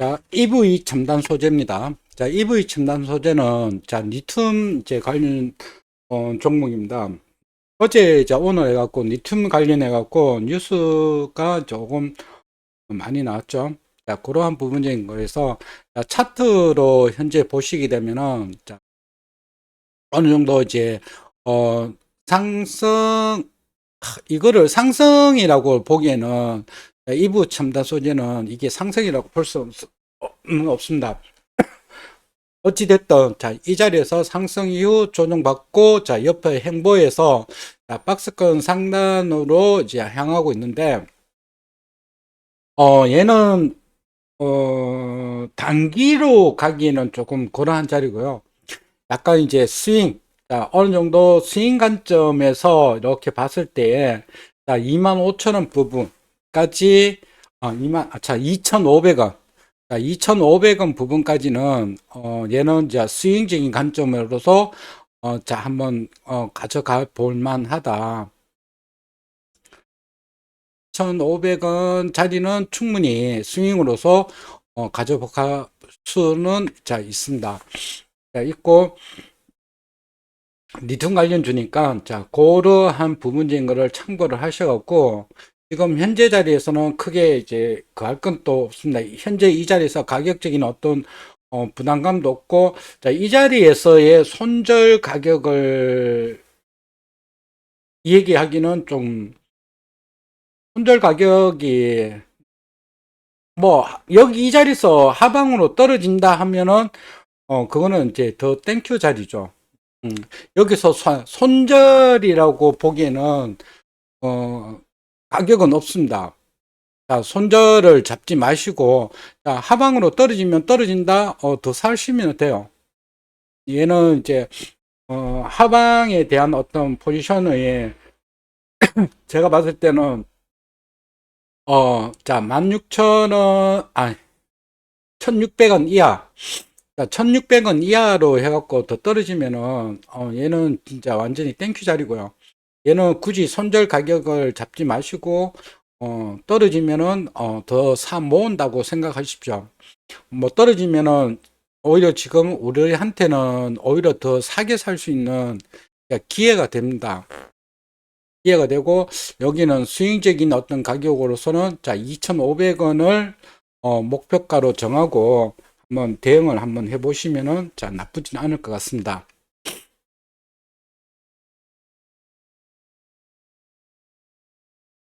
자, EV 첨단 소재입니다. 자, EV 첨단 소재는 자, 리튬 이제 관련 어, 종목입니다. 어제 이제 오늘 해갖고 리튬 관련해갖고 뉴스가 조금 많이 나왔죠. 자, 그러한 부분적인 거에서 자, 차트로 현재 보시게 되면은 자, 어느 정도 이제 어, 상승 하, 이거를 상승이라고 보기에는 이부 첨단 소재는 이게 상승이라고 볼 수 없습니다. 어찌됐든, 자, 이 자리에서 상승 이후 조정받고, 자, 옆에 행보에서, 자, 박스권 상단으로 이제 향하고 있는데, 어, 얘는, 어, 단기로 가기에는 조금 그러한 자리고요. 약간 이제 스윙, 자, 어느 정도 스윙 관점에서 이렇게 봤을 때, 자, 25,000원 부분 까지, 어, 2만, 아, 자, 2,500원. 자, 2,500원 부분까지는, 어, 얘는 이제 스윙적인 관점으로서, 어, 자, 한번, 어, 가져가 볼 만하다. 1,500원 자리는 충분히 스윙으로서, 어, 가져갈 수는, 자, 있습니다. 자, 있고, 리튬 관련 주니까, 자, 그러한 부분적인 거를 참고를 하셔갖고, 지금 현재 자리에서는 크게 이제 그 할 건 또 없습니다. 현재 이 자리에서 가격적인 어떤 어, 부담감도 없고, 자, 이 자리에서의 손절 가격을 얘기하기는 좀, 손절 가격이, 뭐, 여기 이 자리에서 하방으로 떨어진다 하면은, 어, 그거는 이제 더 땡큐 자리죠. 음, 여기서 손- 손절이라고 보기에는, 어, 가격은 없습니다. 자, 손절을 잡지 마시고, 자, 하방으로 떨어지면 떨어진다, 어, 더 사시면 돼요. 얘는 이제, 어, 하방에 대한 어떤 포지션의, 제가 봤을 때는, 어, 자, 16,000원, 아, 1,600원 이하. 자, 1,600원 이하로 해 갖고 더 떨어지면은, 어, 얘는 진짜 완전히 땡큐 자리고요. 얘는 굳이 손절 가격을 잡지 마시고, 어, 떨어지면은, 어, 더 사 모은다고 생각하십시오. 뭐, 떨어지면은, 오히려 지금 우리한테는 오히려 더 사게 살 수 있는 기회가 됩니다. 기회가 되고, 여기는 스윙적인 어떤 가격으로서는, 자, 2,500원을, 어, 목표가로 정하고, 한번 대응을 한번 해보시면은, 자, 나쁘진 않을 것 같습니다.